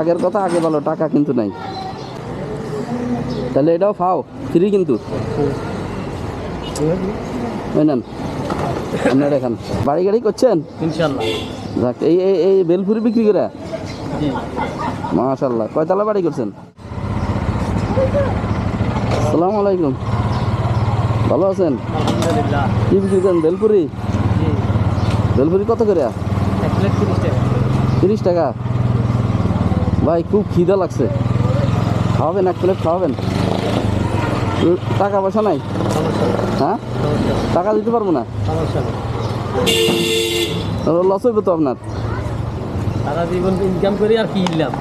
আগের কথা আগে বলো টাকা কিন্তু নাই। তাহলে এটাও ফাও ফ্রি কিন্তু। নেন আপনার এখান বাড়ি গাড়ি করছেন? ইনশাল্লাহ যাক এই এই বেলপুরি বিক্রি করে? মাশাল্লাহ কয়তলা বাড়ি করছেন? আসসালামু আলাইকুম। ভালো আছেন? কি বিক্রি করেন বেলপুরি? বেলপুরি কত করে? তিরিশ টাকা। ভাই খুব খিদা লাগছে। খাওয়াবেন এক প্লেট খাওয়াবেন। টাকা পয়সা নাই? হ্যাঁ? টাকা দিতে পারব না? লস হইবে তো আপনার। সারা জীবন ইনকাম করি আর কি ইলাম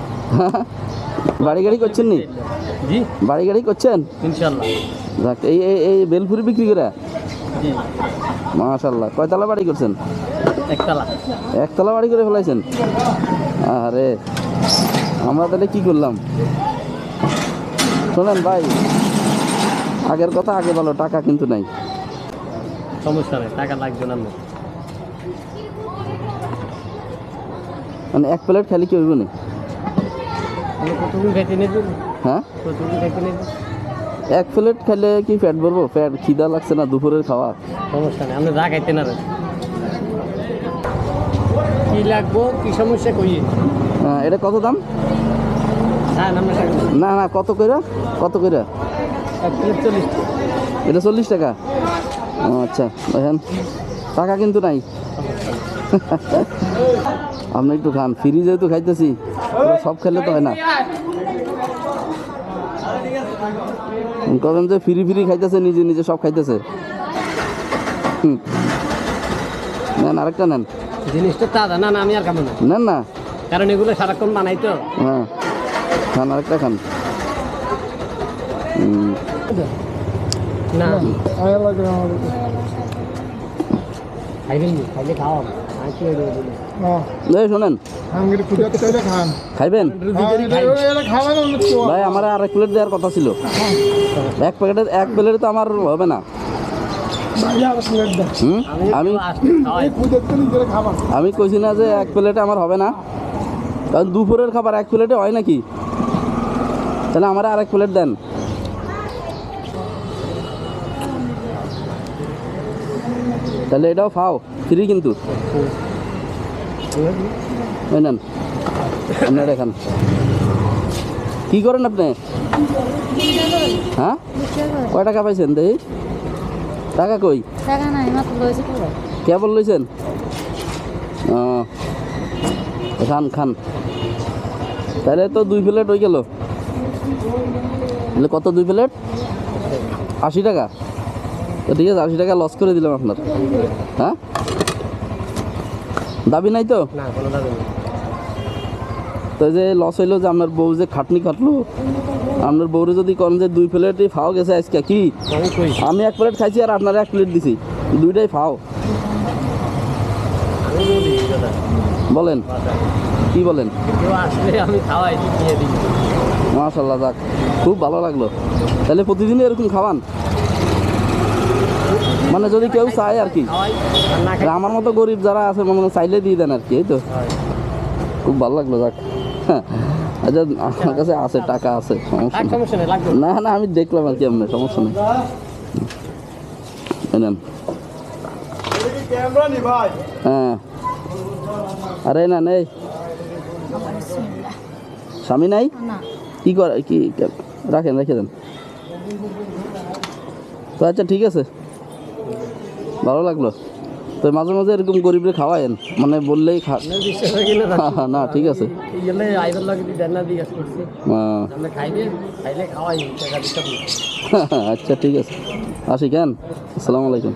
বাড়ি গাড়ি করছেন নি? জি। বাড়ি গাড়ি করছেন? যাক এই এই বেলপুরি বিক্রি করে? জি। মাশাল্লাহ কয়তলা বাড়ি করছেন? একতলা। বাড়ি করে ফেলাইছেন? আরে আমরা তাহলে কি করলাম? শোনেন ভাই আগের কথা আগে বলো টাকা কিন্তু নাই। সমস্যা নেই টাকা লাগবে না মানে এক প্লেট খালি কি হইব না? হ্যাঁ? এক প্লেট খেলে কি পেট ভরবো? পেট খিদা লাগছে না দুপুরের খাওয়া? সমস্যা নেই আপনি যা খাইতে না। কি লাগবো? কি সমস্যা কই? হ্যাঁ, এটা কত দাম? হ্যাঁ না না কত কইরা কত টাকা। এটা চল্লিশ টাকা? আচ্ছা দেখেন। টাকা কিন্তু নাই। আপনি একটু খান ফ্রি যেহেতু খাইতেছি সব খেলে তো হয় না। কখন যে ফ্রি ফ্রি খাইতেছে নিজে নিজে সব খাইতেছে। হুম। নেন আরেকটা নেন। জিনিসটা তাজা না না আমি আর খাব না। নেন না। কারণ এগুলো সারাক্ষণ বানাই তো। হ্যাঁ। খান আরেকটা খান। না। খাইবেন নি ভাই আমার আর এক প্লেট দেওয়ার কথা ছিল। এক প্যাকেটের এক প্লেটে তো আমার হবে না? আমি আমি কইছি না যে এক প্লেটে আমার হবে না। কারণ দুপুরের খাবার এক প্লেটে হয় নাকি? তাহলে আমার আর এক প্লেট দেন। তাহলে এটাও ফাও, ফ্রি কিন্তু। আপনার এখান কি করেন আপনি? হ্যাঁ? কয় টাকা পাইছেন দেখি টাকা কই? টাকা নাই মাত্র লয়েছে পুরো। কেবল লইছেন? ও খান খান। তাহলে তো দুই প্লেট হয়ে গেল। কত দুই প্লেট? আশি টাকা। তো ঠিক আছে আশি টাকা লস করে দিলাম আপনার। হ্যাঁ? দাবি নাই তো? না কোনো দাবি নেই। তো যে লস হইল যে আপনার বউ যে খাটনি কাটলো আপনার বউরে যদি করেন যে দুই প্লেটই ফাও গেছে আজকে কি? আমি এক প্লেট খাইছি আর আপনার এক প্লেট দিছি দুইটাই ফাও। বলেন কি বলেন? মাশাল্লাহ যাক খুব ভালো লাগল। তাহলে প্রতিদিনই এরকম খাওয়ান? মানে যদি কেউ চায় আর কি। আমার মতো গরিব যারা আছে মনে চাইলে দিয়ে দেন আর কি এই তো। খুব ভালো লাগল যাক। আচ্ছা আমার কাছে আছে টাকা আছে সমস্যা নেই। না না আমি দেখলাম আর কি আপনার সমস্যা নেই। নেন। ক্যামেরা নি ভাই হ্যাঁ। আরে না নেই। স্বামী নাই? কি করে কি রাখেন রেখে দেন। তো আচ্ছা ঠিক আছে। ভালো লাগল। তো মাঝে মাঝে এরকম গরিবরে খাওয়ায়েন মানে বললেই খা না ঠিক আছে। হ্যাঁ, আচ্ছা ঠিক আছে। আসি কেন? আসসালামু আলাইকুম।